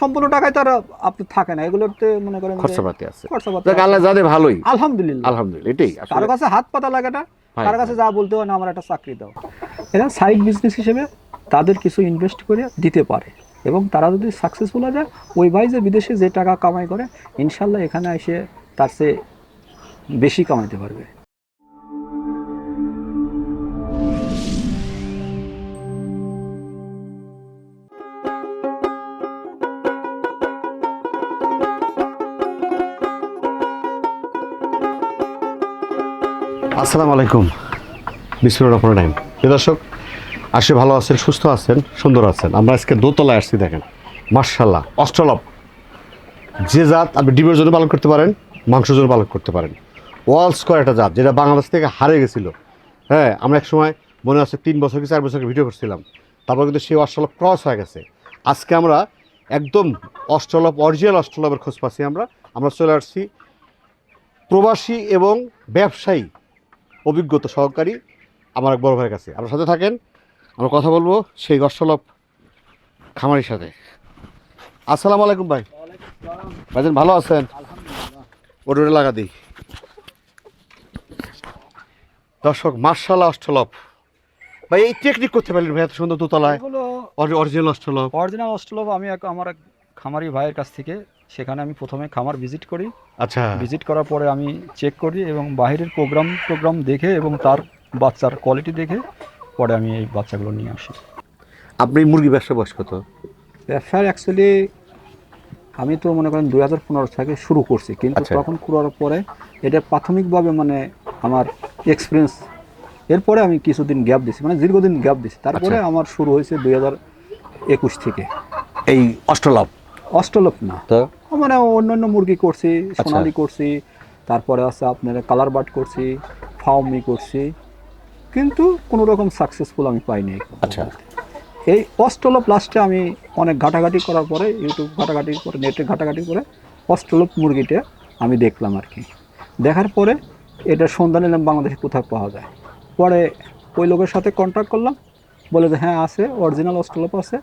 সম্পূর্ণ টাকায় তারা আপনি থাকে না। এগুলোতে মনে করেন খরচাপাতি আছে। খরচাপাতি আল্লাহ যাদের ভালোই। আলহামদুলিল্লাহ। আলহামদুলিল্লাহ এটাই কারও কাছে হাত পাতা লাগে না কারও কাছে যা বলতে হয় না আমার একটা চাকরি দাও। এরা সাইড বিজনেস হিসেবে তাদের কিছু ইনভেস্ট করে দিতে পারে। এবং তারা যদি সাকসেসফুল হয়ে যায় ওই ভাই যে বিদেশে যে টাকা কামাই করে ইনশাল্লাহ এখানে এসে তার চেয়ে বেশি কামাইতে পারবে। আসসালামু আলাইকুম। বিসমুল্লাহ রহমান রাহিম। প্রিয় দর্শক আসে ভালো আছেন, সুস্থ আছেন, সুন্দর আছেন? আমরা আজকে দোতলায় আসছি, দেখেন। মার্শাল্লাহ অষ্টলভ যে জাত আপনি ডিমের জন্য পালন করতে পারেন, মাংসের জন্য পালন করতে পারেন। ওয়াল স্কোয়ার একটা জাত, যেটা বাংলাদেশ থেকে হারে গেছিল। হ্যাঁ আমরা এক সময় মনে আছে তিন বছর কি চার বছর ভিডিও করছিলাম। তারপর কিন্তু সেই অষ্টলভ ক্রস হয়ে গেছে। আজকে আমরা একদম অষ্টলভ অরিজিনাল অষ্টলভের খোঁজ পাচ্ছি আমরা। আমরা চলে আসছি প্রবাসী এবং ব্যবসায়ী অভিজ্ঞতা সহকারী আমার এক বড় ভাইয়ের কাছে। আপনার সাথে থাকেন আমরা কথা বলব সেই গর্ষলভ খামারির সাথে। আসসালামু আলাইকুম ভাই। ভাইজান ভালো আছেন? ওটা লাগা দিই। দর্শক মার্শাল অষ্টলভ ভাই এই টেকনিক করতে পারলেন ভাই এত সুন্দর দোতলায়? অরিজিনাল অষ্টলভ অরিজিনাল অষ্টলভ আমি আমার এক খামারি ভাইয়ের কাছ থেকে সেখানে আমি প্রথমে খামার ভিজিট করি। আচ্ছা। ভিজিট করার পরে আমি চেক করি এবং বাইরের প্রোগ্রাম টোগ্রাম দেখে এবং তার বাচ্চার কোয়ালিটি দেখে পরে আমি এই বাচ্চাগুলো নিয়ে আসি। আপনি মুরগি ব্যবসা বয়স কত? ব্যবসার অ্যাকচুয়ালি আমি তো মনে করেন দুই হাজার পনেরো থেকে শুরু করছি কিন্তু আচ্ছা। তখন করার পরে এটা প্রাথমিকভাবে মানে আমার এক্সপিরিয়েন্স এরপরে আমি কিছুদিন গ্যাপ দিছি মানে দীর্ঘদিন গ্যাপ দিছি। তারপরে আচ্ছা। আমার শুরু হয়েছে দুই হাজার একুশ থেকে। এই অষ্টলভ? অষ্টলভ না। তো? মানে অন্যান্য মুরগি করছি সোনালি করছি তারপরে আছে আপনার কালার বাট করছি ফাউমি করছি কিন্তু কোনো রকম সাকসেসফুল আমি পাইনি। আচ্ছা। এই লাস্টে আমি অনেক ঘাটাঘাটি করার পরে ইউটিউব ঘাটাঘাটি করে নেটে ঘাটাঘাটি করে অস্ট্রোলপ মুরগিটা আমি দেখলাম আর কি। দেখার পরে এটা সন্ধান নিলাম বাংলাদেশে কোথায় পাওয়া যায়। পরে ওই লোকের সাথে কন্ট্যাক্ট করলাম বলে যে হ্যাঁ আছে অরিজিনাল অস্ট্রোলপ আছে।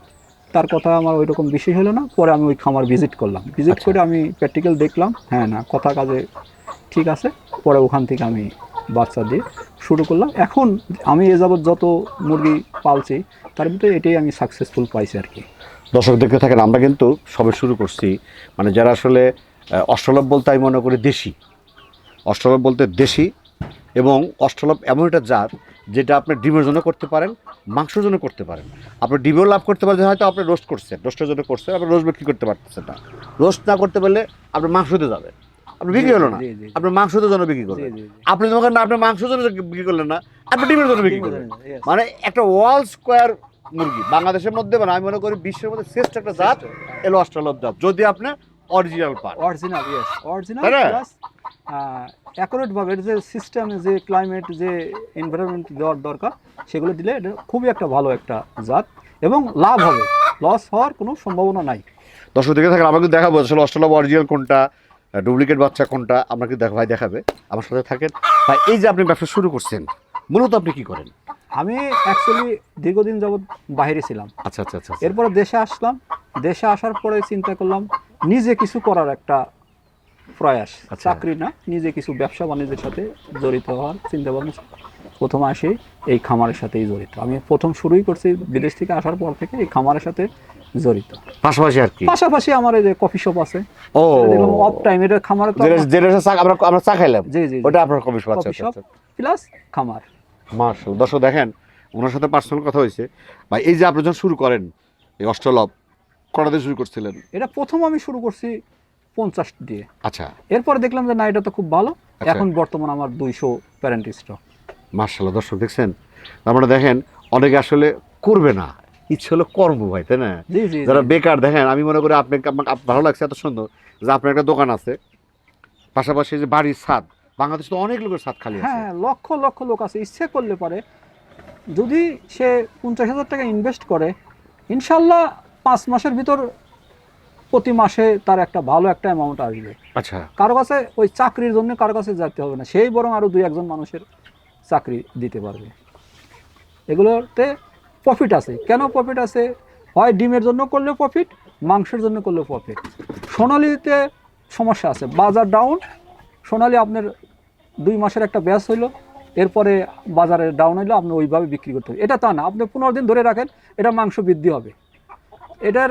তার কথা আমার ওই রকম বিষয় হলো না। পরে আমি ওই খামার ভিজিট করলাম। ভিজিট আচ্ছা। করে আমি প্র্যাকটিক্যাল দেখলাম হ্যাঁ না কথা কাজে ঠিক আছে। পরে ওখান থেকে আমি বাচ্চা দিয়ে শুরু করলাম। এখন আমি এ যাবৎ যত মুরগি পালছি তার ভিতরে এটাই আমি সাকসেসফুল পাইছি আর কি। দর্শক দেখতে থাকেন আমরা কিন্তু সবে শুরু করছি। মানে যারা আসলে অষ্টলভ বলতে আমি মনে করি দেশি। অষ্টলভ বলতে দেশি এবং অষ্টলভ এমন একটা জাত যেটা আপনি ডিমের জন্য করতে পারেন। মাংসের জন্য করতে পারেন। আপনি ডিমেও লাভ করতে পারেন হয়তো আপনি রোস্ট করছেন। রোস্টের জন্য করছেন আপনি রোস্ট বিক্রি করতে পারতেছেন না। রোস্ট না করতে পারলে আপনি মাংসতে যাবেন। আপনি বিক্রি হলো না। আপনি মাংসের জন্য বিক্রি করবেন। আপনি যখন না আপনি মাংসের জন্য বিক্রি করলেন না আপনি ডিমের জন্য বিক্রি করবেন মানে একটা ওয়াল স্কোয়ার মুরগি বাংলাদেশের মধ্যে মানে আমি মনে করি বিশ্বের মধ্যে শ্রেষ্ঠ একটা জাত এলো অস্ট্রেলভ জাত। যদি আপনি অরিজিনাল পান। Original yes original plus accurate ভাবে যে সিস্টেম যে ক্লাইমেট যে এনভায়রনমেন্ট দেওয়ার দরকার সেগুলো দিলে এটা খুবই একটা ভালো একটা জাত এবং লাভ হবে। লস হওয়ার কোনো সম্ভাবনা নাই। দর্শক দেখে থাকেন আমাকে দেখাবো আসলে অস্ট্রেলভ অরিজিনাল কোনটা ডুপ্লিকেট বাচ্চা কোনটা আপনাকে দেখ ভাই দেখাবে। আমার সাথে থাকেন। ভাই এই যে আপনি ব্যবসা শুরু করছেন মূলত আপনি কি করেন? আমি অ্যাকচুয়ালি দীর্ঘদিন যাবৎ বাইরে ছিলাম। আচ্ছা আচ্ছা আচ্ছা। এরপরে দেশে আসলাম। দেশে আসার পরে চিন্তা করলাম নিজে কিছু করার একটা প্রয়াস আচ্ছা। চাকরি না নিজে কিছু ব্যবসা বাণিজ্যের সাথে জড়িত হওয়ার চিন্তা ভাবনা প্রথম আসি এই খামারের সাথেই জড়িত। আমি প্রথম শুরুই করছি বিদেশ থেকে আসার পর থেকে এই খামারের সাথে জড়িত। পাশাপাশি আর কি? পাশাপাশি আমার এই যে কফি শপ আছে। ও। অফ টাইম এটা খামারে তো যেটা আমরা আমরা চা খাইলাম। জি জি ওটা আপনার কফি শপ আচ্ছা প্লাস খামার। মার্শাল দর্শক দেখেন ওনার সাথে পার্সোনাল কথা হয়েছে। ভাই এই যে আপনি যখন শুরু করেন এই অষ্টলভ কটা দিয়ে শুরু করছিলেন? এটা প্রথম আমি শুরু করছি পঞ্চাশ দিয়ে। আচ্ছা। এরপরে দেখলাম যে না এটা তো খুব ভালো। আচ্ছা। এখন বর্তমান আমার দুইশো প্যারেন্ট স্টক। মার্শাল্লাহ দর্শক দেখছেন? আমরা দেখেন অনেকে আসলে করবে না। ইচ্ছে হলো কর্ম ভাই তাই না? যারা বেকার দেখেন আমি মনে করি আপনাকে আমাকে ভালো লাগছে এত সুন্দর। যে আপনার একটা দোকান আছে পাশাপাশি যে বাড়ির ছাদ বাংলাদেশে তো অনেক লোকের ছাদ খালি হ্যাঁ লক্ষ লক্ষ লোক আছে ইচ্ছে করলে পারে। যদি সে পঞ্চাশ হাজার টাকা ইনভেস্ট করে ইনশাল্লাহ পাঁচ মাসের ভিতর প্রতি মাসে তার একটা ভালো একটা অ্যামাউন্ট আসবে। আচ্ছা। কারও কাছে ওই চাকরির জন্য কারও কাছে যেতে হবে না সেই বরং আরও দুই একজন মানুষের চাকরি দিতে পারবে। এগুলোতে প্রফিট আছে। কেন প্রফিট আছে? হয় ডিমের জন্য করলে প্রফিট মাংসের জন্য করলে প্রফিট সোনালিতে সমস্যা আছে। বাজার ডাউন সোনালি আপনার দুই মাসের একটা ব্যাস হইল এরপরে বাজারে ডাউন হইল আপনি ওইভাবে বিক্রি করতে হবে। এটা তা না। আপনি পনেরো দিন ধরে রাখেন এটা মাংস বৃদ্ধি হবে। এটার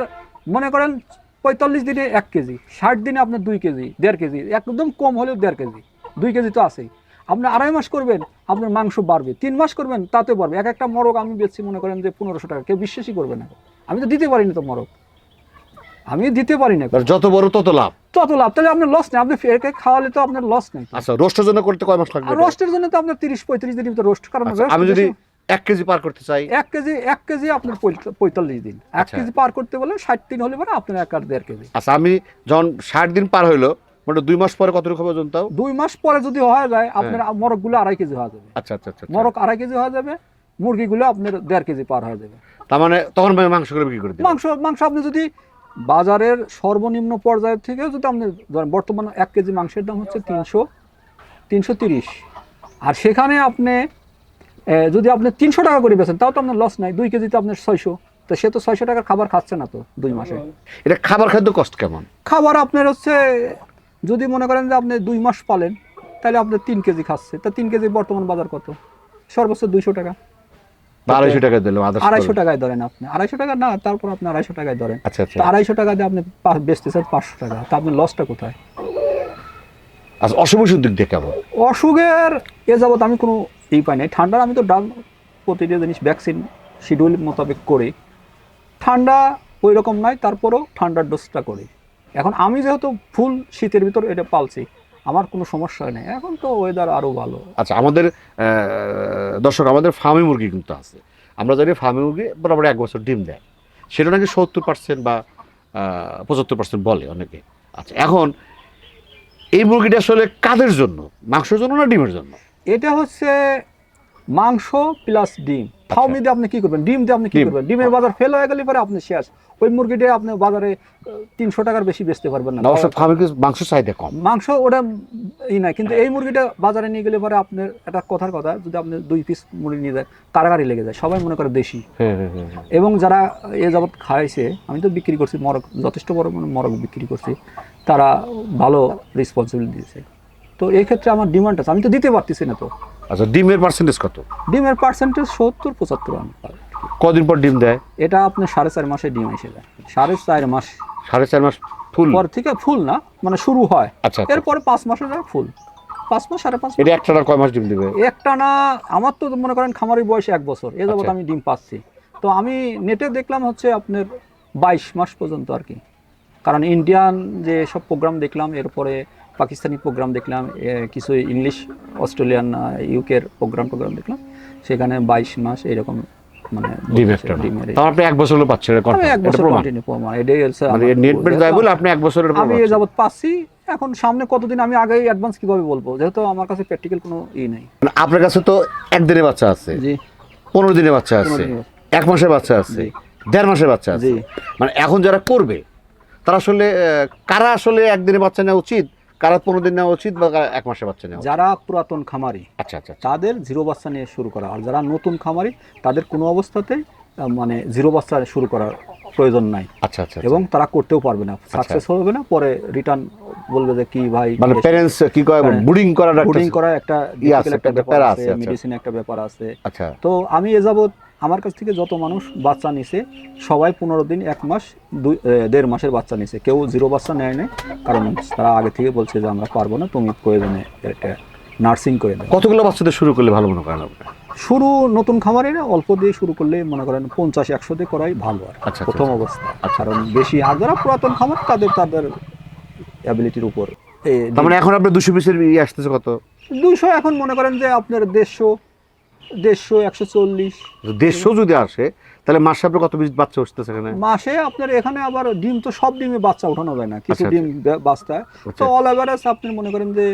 মনে করেন পঁয়তাল্লিশ দিনে এক কেজি ষাট দিনে আপনার দুই কেজি দেড় কেজি একদম কম হলেও দেড় কেজি দুই কেজি তো আছেই। আপনি আড়াই মাস করবেন আপনার মাংস বাড়বে তিন মাস করবেন তাতে বাড়বে। এক একটা মরক আমি বেচছি মনে করেন যে পনেরোশো টাকা কেউ বিশ্বাসই করবে না। আমি তো দিতে পারিনি তো মরক। আমি দিতে পারি না। যত বড় তত লাভ। তত লাভ। তাহলে আপনার লস নেই। আপনি একে খাওয়ালে তো আপনার লস নেই। আচ্ছা রোস্টের জন্য করতে কয় মাস লাগবে? রোস্টের জন্য তো আপনার তিরিশ পঁয়ত্রিশ দিন তো রোস্ট। কারণ আচ্ছা, আমি যদি এক কেজি পার করতে চাই। এক কেজি এক কেজি আপনার পঁয়তাল্লিশ দিন। এক আচ্ছা। কেজি পার করতে বলে ষাট দিন হলে পরে আপনার এক আর দেড় কেজি। আচ্ছা আমি যখন ষাট দিন পার হইল মানে দুই মাস পরে কতটুকু পর্যন্ত দুই মাস পরে যদি হয়ে যায় আপনার মরকগুলো আড়াই কেজি হয়ে যাবে। আচ্ছা আচ্ছা আচ্ছা আচ্ছা। মরক আড়াই কেজি হয়ে যাবে মুরগিগুলো আপনার দেড় কেজি পার হয়ে যাবে। তার মানে তখন আমি মাংস করে বিক্রি করে মাংস মাংস আপনি যদি বাজারের সর্বনিম্ন পর্যায়ের থেকে যদি আপনি ধরেন বর্তমানে এক কেজি মাংসের দাম হচ্ছে তিনশো তিনশো তিরিশ। আর সেখানে আপনি যদি আপনি তিনশো টাকা করে বেছেন তাও তো আপনার লস নাই। দুই কেজিতে আপনার ছয়শো। তো সে তো ছয়শো টাকার খাবার খাচ্ছে না তো দুই মাসে। এটা খাবার খাদ্য কষ্ট কেমন? খাবার আপনার হচ্ছে যদি মনে করেন যে আপনি দুই মাস পালেন তাহলে আপনার তিন কেজি খাচ্ছে। তা তিন কেজি বর্তমান বাজার কত? সর্বোচ্চ দুইশো টাকা। আড়াইশো টাকা দিলাম আড়াইশো টাকায় ধরেন আপনি। আড়াইশো টাকা না তারপর আপনি আড়াইশো টাকায় ধরেন। আচ্ছা আচ্ছা। আড়াইশো টাকা দিয়ে আপনি বেচতেছেন পাঁচশো টাকা। তা আপনি লসটা কোথায়? আচ্ছা অশুভ দিক দিয়ে কেমন? অসুখের এ যাবৎ আমি কোনো ই পাই নাই। ঠান্ডার আমি তো ডাল প্রতিটা জিনিস ভ্যাকসিন শিডিউল মোতাবেক করি। ঠান্ডা ওই রকম নয়, তারপরেও ঠান্ডার ডোজটা করি। এখন আমি যেহেতু ফুল শীতের ভিতর এটা পালছি, আমার কোনো সমস্যা নেই। এখন তো ওয়েদার আরও ভালো। আচ্ছা আমাদের দর্শক, আমাদের ফার্মি মুরগি কিন্তু আছে। আমরা জানি ফার্মি মুরগি বরাবর এক বছর ডিম দেয়। সেটা নাকি সত্তর পার্সেন্ট বা পঁচাত্তর পার্সেন্ট বলে অনেকে। আচ্ছা এখন এই মুরগিটা আসলে কাদের জন্য? মাংসের জন্য না ডিমের জন্য? এটা হচ্ছে মাংস প্লাস ডিম। ফাউমি দিয়ে আপনি কি করবেন? ডিম দিয়ে আপনি কি করবেন? ডিমের বাজার ফেল হয়ে গেলে পরে আপনি শেষ। ওই মুরগিটা আপনি বাজারে তিনশো টাকার বেশি বেচতে পারবেন না। না অবশ্য ফার্মি মাংস চাহিদা কম। মাংস ওটা ই নাই কিন্তু এই মুরগিটা বাজারে নিয়ে গেলে পরে আপনার একটা কথার কথা যদি আপনি দুই পিস মুরগি নিয়ে যায় কারাগারি লেগে যায় সবাই মনে করে দেশি। হ্যাঁ হ্যাঁ হ্যাঁ। এবং যারা এ যাবৎ খাইছে আমি তো বিক্রি করছি মরক যথেষ্ট বড় মরক বিক্রি করছি তারা ভালো রেসপন্সিবিলিটি দিয়েছে। তো এই ক্ষেত্রে আমার ডিমান্ড আছে। আমি তো দিতে পারতেছি না তো। আচ্ছা ডিমের পার্সেন্টেজ কত? ডিমের পার্সেন্টেজ সত্তর পঁচাত্তর কদিন পর ডিম দেয়? এটা আপনার সাড়ে চার মাসে ডিম এসে যায়। সাড়ে চার মাস। সাড়ে চার মাস ফুল? পর থেকে ফুল না মানে শুরু হয়। আচ্ছা এরপরে পাঁচ মাসে যায় ফুল। পাঁচ মাস সাড়ে পাঁচ এটা একটা না কয় মাস ডিম দিবে? একটা না আমার তো মনে করেন খামারের বয়স এক বছর। এ যাবত আচ্ছা। আমি ডিম পাচ্ছি। তো আমি নেটে দেখলাম হচ্ছে আপনার বাইশ মাস পর্যন্ত আর কি। কারণ ইন্ডিয়ান যে সব প্রোগ্রাম দেখলাম এরপরে পাকিস্তানি প্রোগ্রাম দেখলাম কিছু ইংলিশ অস্ট্রেলিয়ান ইউকের প্রোগ্রাম প্রোগ্রাম দেখলাম। সেখানে বাইশ মাস এরকম মানে আপনি এক বছর পাচ্ছেন। এক কন্টিনিউ এটাই মানে নেট বেড যায় দেখলাম। বলে আপনি এক বছরের আমি যাবত পাচ্ছি এখন সামনে কতদিন আমি আগেই অ্যাডভান্স কীভাবে বলব? যেহেতু আমার কাছে প্র্যাকটিক্যাল কোনো ই নেই। মানে আপনার কাছে তো একদিনের বাচ্চা আছে জি। পনেরো দিনের বাচ্চা আছে এক মাসের বাচ্চা আছে দেড় মাসের বাচ্চা আছে। মানে এখন যারা করবে তারা আসলে কারা আসলে একদিনের বাচ্চা নেওয়া উচিত? কারা পনেরো দিন নেওয়া উচিত বা কারা এক মাসের বাচ্চা নেওয়া যারা পুরাতন খামারি আচ্ছা আচ্ছা আচ্ছা। তাদের জিরো বাচ্চা নিয়ে শুরু করা আর যারা নতুন খামারি তাদের কোনো অবস্থাতেই মানে জিরো বাচ্চা শুরু করার প্রয়োজন নাই আচ্ছা আচ্ছা এবং তারা করতেও পারবে না সাকসেস হবে না পরে রিটার্ন বলবে যে কি ভাই মানে প্যারেন্টস কি কয় হ্যাঁ। বুডিং করার একটা বুডিং করার একটা আছে, একটা একটা ব্যাপার আছে আচ্ছা। মেডিসিন একটা ব্যাপার আছে আচ্ছা তো আমি এ যাবৎ আমার কাছ থেকে যত মানুষ বাচ্চা নিছে সবাই পনেরো দিন এক মাস দুই দেড় মাসের বাচ্চা নিছে। কেউ জিরো বাচ্চা নেয় নাই কারণ তারা আগে থেকে বলছে যে আমরা পারব না তুমি প্রয়োজনে একটা নার্সিং করে দাও। কতগুলো বাচ্চাদের শুরু করলে ভালো মনে করেন শুরু নতুন খামারের অল্প দিয়ে শুরু করলে মনে করেন পঞ্চাশ একশো দিয়ে করাই ভালো আর আচ্ছা, প্রথম আচ্ছা। অবস্থা। কারণ বেশি আর যারা পুরাতন খামার তাদের তাদের অ্যাবিলিটির উপর। তার মানে এখন আপনার দুশো পিসের আসতেছে কত? দুইশো এখন মনে করেন যে আপনার দেড়শো দেড়শো একশো চল্লিশ। দেড়শো যদি আসে তাহলে মাসে আপনার কত পিস বাচ্চা উঠতেছে এখানে? মাসে আপনার এখানে আবার ডিম তো সব ডিমে বাচ্চা ওঠানো যায় না কিছু আচ্ছা, ডিম বে- বাচ্চা। তো আচ্ছা। অল এভারেজ আপনি মনে করেন যে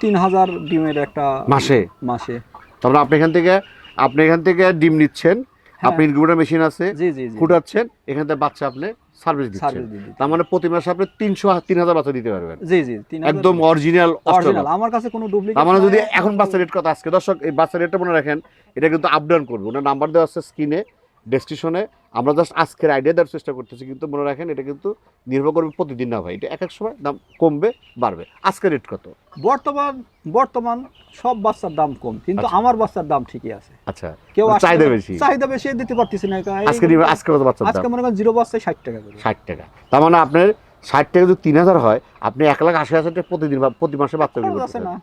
তিন হাজার ডিমের একটা মাসে? মাসে। তারপরে আপনি এখান থেকে আপনি এখান থেকে ডিম নিচ্ছেন আপনি ইনকিউবেটর মেশিন আছে জি জি। ফুটাচ্ছেন এখান থেকে বাচ্চা আপনি সার্ভিস দিচ্ছেন। তার মানে প্রতি মাসে আপনি তিনশো তিন হাজার বাচ্চা দিতে পারবেন। জি জি একদম অরিজিনাল অরিজিনাল আমার কাছে কোনো ডুপ্লিকেট তার মানে যদি এখন বাচ্চা রেট কথা আজকে দর্শক এই বাচ্চা রেটটা মনে রাখেন এটা কিন্তু আপ ডাউন করবে। ওনার নাম্বার দেওয়া আছে স্ক্রিনে ডেসক্রিপশনে আমরা জাস্ট আজকের আইডিয়া দেওয়ার চেষ্টা করতেছি কিন্তু মনে রাখেন এটা কিন্তু নির্ভর করবে প্রতিদিন না ভাই। এটা এক এক সময় দাম কমবে বাড়বে। আজকের রেট কত? বর্তমান বর্তমান সব বাচ্চার দাম কম কিন্তু আচ্ছা। আমার বাচ্চার দাম ঠিকই আছে। আচ্ছা কেউ চাহিদা বেশি? চাহিদা বেশি দিতে পারতেছি না আজকে আজকে কত বাচ্চার আজকে মনে করেন জিরো বাচ্চায় ষাট টাকা করে। ষাট টাকা। তার মানে আপনার ষাট টাকা যদি তিন হাজার হয় আপনি এক লাখ আশি হাজার টাকা প্রতিদিন প্রতি মাসে বাচ্চা আছে না।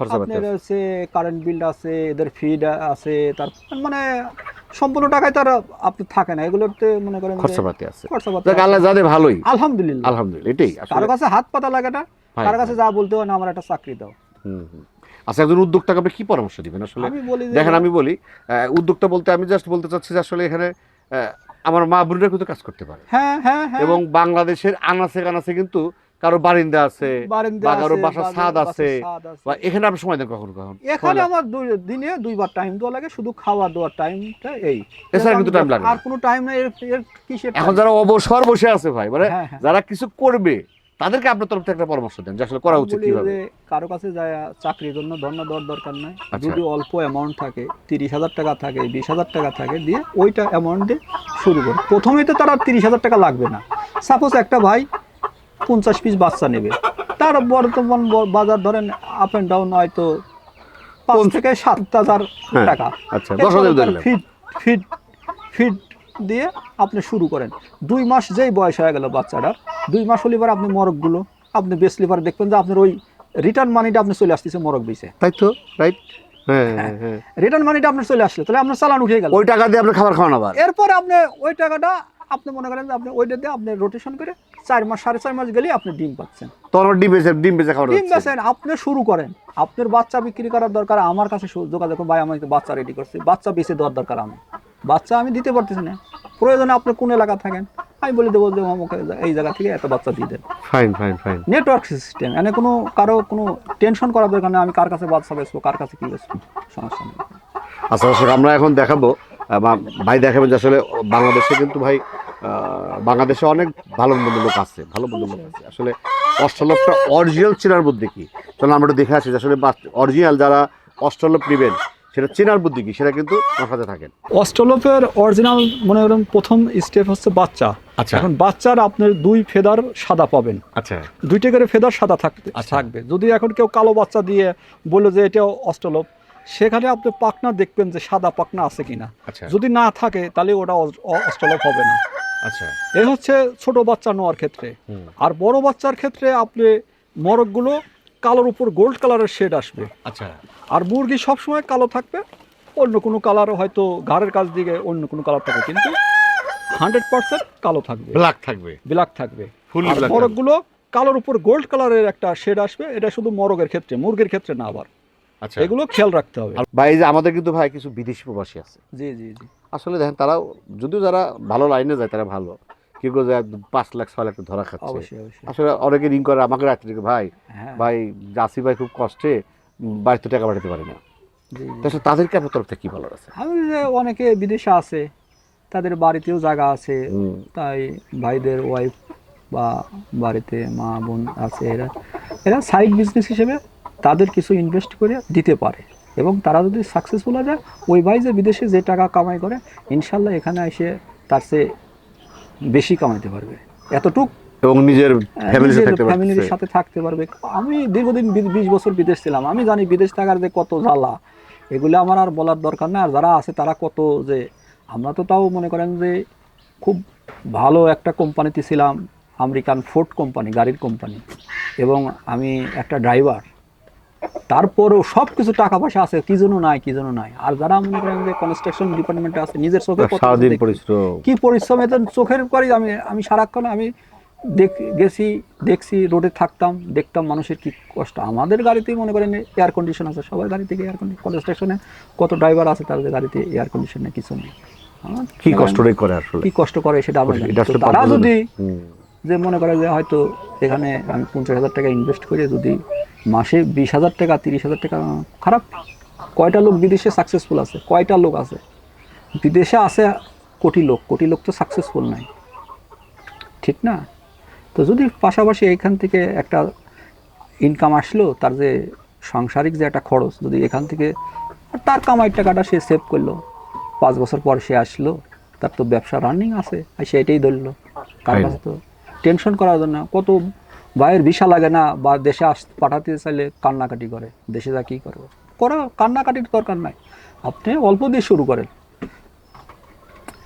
আপনার। হচ্ছে কারেন্ট বিল আছে এদের ফিড আছে তার মানে সম্পূর্ণ টাকায় তার আপনি থাকে না। এগুলোতে মনে করেন যে খরচা পাতি আছে। খরচা পাতি যাক আছে। আল্লাহ যাদের ভালোই। আলহামদুলিল্লাহ। আলহামদুলিল্লাহ এটাই কারও কাছে হাত পাতা লাগে না কারও কাছে যা বলতে হয় না আমার একটা চাকরি দাও। আচ্ছা একজন উদ্যোক্তাকে আপনি কি পরামর্শ দিবেন? আসলে দেখেন আমি বলি উদ্যোক্তা বলতে আমি জাস্ট বলতে চাচ্ছি যে আসলে এখানে আমার মা বোনেরা কিন্তু কাজ করতে পারে। হ্যাঁ হ্যাঁ হ্যাঁ। এবং বাংলাদেশের আনাচে কানাচে কিন্তু কারও বারিন্দা আছে বা কারও বাসার ছাদ আছে, বা এখানে আপনি সময় দেন কখন কখন? এখানে আমার দুই দিনে দুইবার টাইম দেওয়া লাগে শুধু খাওয়া দাওয়ার টাইমটা এই। এছাড়া কিন্তু time লাগে আর কোনো টাইম নেই এর এর কিসের এখন যারা অবসর বসে আছে ভাই মানে হ্যাঁ, হ্যাঁ। যারা কিছু করবে তাদেরকে আপনার তরফ থেকে একটা পরামর্শ দেন যে আসলে করা উচিত কীভাবে। কারও কাছে যায় চাকরির জন্য ধন্য দেওয়ার দরকার নাই। আচ্ছা। যদি অল্প অ্যামাউন্ট থাকে তিরিশ হাজার টাকা থাকে বিশ হাজার টাকা থাকে দিয়ে ওইটা অ্যামাউন্ট দিয়ে শুরু করে প্রথমেই তো তারা তিরিশ হাজার টাকা লাগবে না। সাপোজ একটা ভাই পঞ্চাশ পিস বাচ্চা নেবে। তার বর্তমান বাজার ধরেন আপ অ্যান্ড ডাউন হয়তো পাঁচ থেকে সাত হাজার হ্যাঁ, টাকা। আচ্ছা ফিড ফিড ফিড দিয়ে আপনি শুরু করেন। দুই মাস যেই বয়স হয়ে গেল বাচ্চাটা দুই মাস হলে এবার আপনি মরকগুলো আপনি বেচলে পরে দেখবেন যে আপনার ওই রিটার্ন মানিটা আপনি চলে আসতেছে মরক বেচে। তাই তো? রাইট রিটার্ন মানিটা আপনার চলে আসলে তাহলে আপনার চালান উঠে গেল। ওই টাকা দিয়ে আপনি খাবার খাওয়ান আবার। এরপরে আপনি ওই টাকাটা আপনি মনে করেন যে আপনি ওইটা দিয়ে আপনি রোটেশন করে চার মাস সাড়ে চার মাস গেলেই আপনি ডিম পাচ্ছেন। তখন ডিম বেচে ডিম বেচে খাওয়ার ডিম বেচেন আপনি শুরু করেন। আপনার বাচ্চা বিক্রি করার দরকার আমার কাছে যোগাযোগ করুন, ভাই আমি বাচ্চা রেডি করছি। বাচ্চা বেঁচে দেওয়ার দরকার আমি। বাচ্চা আমি দিতে পারতেছি না। প্রয়োজনে আপনি কোন এলাকা থাকেন? আমি বলে দেবো যে আমাকে এই জায়গা থেকে এত বাচ্চা দিয়ে দেন। Fine fine fine network system এনে কোনো কারও কোনো টেনশন করার দরকার নেই আমি কার কাছে বাচ্চা বেচবো কার কাছে কি বেচবো? সমস্যা নেই। আচ্ছা আমরা এখন দেখাবো বা- ভাই দেখাবেন যে আসলে বাংলাদেশে কিন্তু ভাই বাংলাদেশে অনেক ভালো মন্দ লোক আছে ভালো মন্দ লোক আছে। আসলে অষ্টলভটা অরিজিনাল চেনার বুদ্ধি কি? চলো আমরা দেখে আসি যে আসলে অরিজিনাল যারা অষ্টলভ নেবেন সেটা চেনার বুদ্ধি কি? সেটা কিন্তু সাথে থাকেন। অস্ট্রোলপের অরিজিনাল মনে করেন প্রথম স্টেপ হচ্ছে বাচ্চা। আচ্ছা। এখন বাচ্চার আপনার দুই ফেদার সাদা পাবেন। আচ্ছা। দুইটা করে ফেদার সাদা থাকতে আচ্ছা। থাকবে। যদি এখন কেউ কালো বাচ্চা দিয়ে বলল যে এটা অস্ট্রোলপ সেখানে আপনি পাকনা দেখবেন যে সাদা পাকনা আছে কিনা। আচ্ছা। যদি না থাকে তাহলে ওটা অস- অ- অস্ট্রোলপ হবে না। আচ্ছা। এ হচ্ছে ছোট বাচ্চা নেওয়ার ক্ষেত্রে। আর বড় বাচ্চার ক্ষেত্রে আপনি মরকগুলো কালোর উপর গোল্ড কালারের শেড আসবে। আচ্ছা। আর মুরগি সবসময় কালো থাকবে অন্য কোনো কালার হয়তো ঘাড়ের কাছ দিকে অন্য কোনো কালার থাকবে কিন্তু হান্ড্রেড পার্সেন্ট কালো থাকবে। ব্ল্যাক থাকবে। ব্ল্যাক থাকবে। মরকগুলো কালোর উপর গোল্ড কালারের একটা শেড আসবে এটা শুধু মরগের ক্ষেত্রে মুরগির ক্ষেত্রে না আবার। আচ্ছা। এগুলো খেয়াল রাখতে হবে। ভাই আমাদের কিন্তু ভাই কিছু বিদেশি প্রবাসী আছে। জি জি জি। আসলে দেখেন তারাও যদিও যারা ভালো লাইনে যায় তারা ভালো। কেউ কেউ যায় পাঁচ লাখ ছয় লাখ ধরা খাচ্ছে। আসলে অনেকে রিং করে আমাকে রাত্রি ভাই হ্যাঁ। ভাই জাসি ভাই খুব কষ্টে বাড়িতে টাকা পাঠাতে পারে না। তাদেরকে আপনার তরফ থেকে কি বলার আছে? অনেকে বিদেশে আছে তাদের বাড়িতেও জায়গা আছে তাই ভাইদের ওয়াইফ বা বাড়িতে মা বোন আছে এরা এরা সাইড বিজনেস হিসেবে তাদের কিছু ইনভেস্ট করে দিতে পারে। এবং তারা যদি সাকসেসফুল হয়ে যায় ওই ভাই যে বিদেশে যে টাকা কামাই করে ইনশাল্লাহ এখানে এসে তার চেয়ে বেশি কামাইতে পারবে। এতটুক এবং নিজের ফ্যামিলির সাথে থাকতে পারবে। আমি দীর্ঘদিন বিশ বছর বিদেশ ছিলাম। আমি জানি বিদেশ থাকার যে কত জ্বালা। এগুলো আমার আর বলার দরকার না আর যারা আছে তারা কত যে আমরা তো তাও মনে করেন যে খুব ভালো একটা কোম্পানিতে ছিলাম আমেরিকান ফোর্ড কোম্পানি গাড়ির কোম্পানি এবং আমি একটা ড্রাইভার তারপরেও সব কিছু টাকা পয়সা আছে কি জন্য নাই কি জন্য নাই। আর যারা মনে করেন যে কনস্ট্রাকশন ডিপার্টমেন্টে আছে নিজের চোখে সারাদিন পরিশ্রম। কি পরিশ্রম এত চোখের করি আমি আমি সারাক্ষণ আমি দেখ গেছি দেখছি রোডে থাকতাম দেখতাম মানুষের কি কষ্ট। আমাদের গাড়িতেই মনে করেন এয়ার কন্ডিশন আছে সবার গাড়ি থেকে এয়ার কন্ডিশন কনস্ট্রাকশনে কত ড্রাইভার আছে তাদের গাড়িতে এয়ার কন্ডিশনে কিছু নেই। কি কষ্টটাই করে আসলে? কি কষ্ট করে সেটা আমরা তারা যদি যে মনে করে যে হয়তো এখানে আমি পঞ্চাশ হাজার টাকা ইনভেস্ট করে যদি মাসে বিশ হাজার টাকা তিরিশ হাজার টাকা খারাপ। কয়টা লোক বিদেশে সাকসেসফুল আছে? কয়টা লোক আছে? বিদেশে আছে কোটি লোক কোটি লোক তো সাকসেসফুল নাই। ঠিক না? তো যদি পাশাপাশি এখান থেকে একটা ইনকাম আসলো তার যে সাংসারিক যে একটা খরচ যদি এখান থেকে তার কামাই টাকাটা সে সেভ করল পাঁচ বছর পর সে আসলো তার তো ব্যবসা রানিং আছে আর সেটাই ধরলো। কার কাছে তো টেনশন করার জন্য কত ভাইয়ের ভিসা লাগে না বা দেশে আস পাঠাতে চাইলে কান্নাকাটি করে দেশে যা কী করব? করা কান্নাকাটির দরকার নাই। আপনি অল্প দিয়ে শুরু করেন।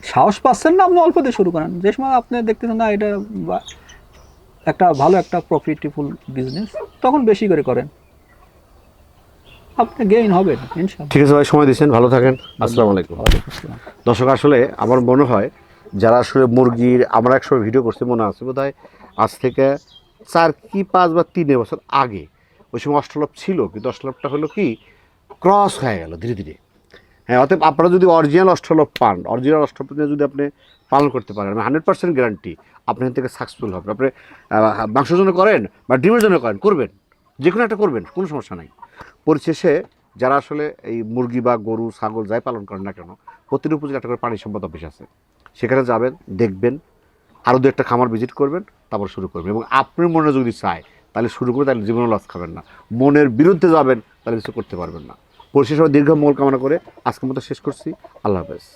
সাহস পাচ্ছেন না আপনি অল্প দিয়ে শুরু করেন। যে সময় আপনি দেখতেছেন না এটা বা- একটা ভালো একটা প্রফিটেবল বিজনেস তখন বেশি করে করেন। আপনি গেইন হবেন ইনশাআল্লাহ। ঠিক আছে ভাই সময় দিচ্ছেন ভালো থাকেন। আসসালামু আলাইকুম। দর্শক আসলে আমার মনে হয় যারা আসলে মুরগির, আমরা একসময় ভিডিও করছি, মনে আছে বোধ আজ থেকে চার কি পাঁচ বা তিন বছর আগে। ওই সময় অষ্টলভ ছিল, কিন্তু অষ্টলভটা হলো কি? ক্রস হয়ে গেল ধীরে ধীরে। হ্যাঁ অতএব আপনারা যদি অরিজিনাল অষ্টলভ পান অরিজিনাল অষ্টলভ যদি আপনি পালন করতে পারেন হান্ড্রেড পার্সেন্ট গ্যারান্টি আপনি থেকে সাকসেসফুল হবেন। আপনি মাংসের জন্য করেন বা ডিমের জন্য করেন, করবেন। যে কোনো একটা করবেন, কোনো সমস্যা নাই। পরিশেষে যারা আসলে এই মুরগি বা গরু, ছাগল যাই পালন করেন না কেন, প্রতিটি উপজেলা একটা করে পানি সম্পদ অফিস আছে। সেখানে যাবেন, দেখবেন আরও দু একটা খামার ভিজিট করবেন, তারপর শুরু করবেন। এবং আপনার মনে যদি চায়, তাহলে শুরু করে তাহলে জীবনে লস খাবেন না। মনের বিরুদ্ধে যাবেন, তাহলে কিছু করতে পারবেন না। পরিশেষ দীর্ঘ মঙ্গল কামনা করে আজকের মতো শেষ করছি। আল্লাহ হাফেজ।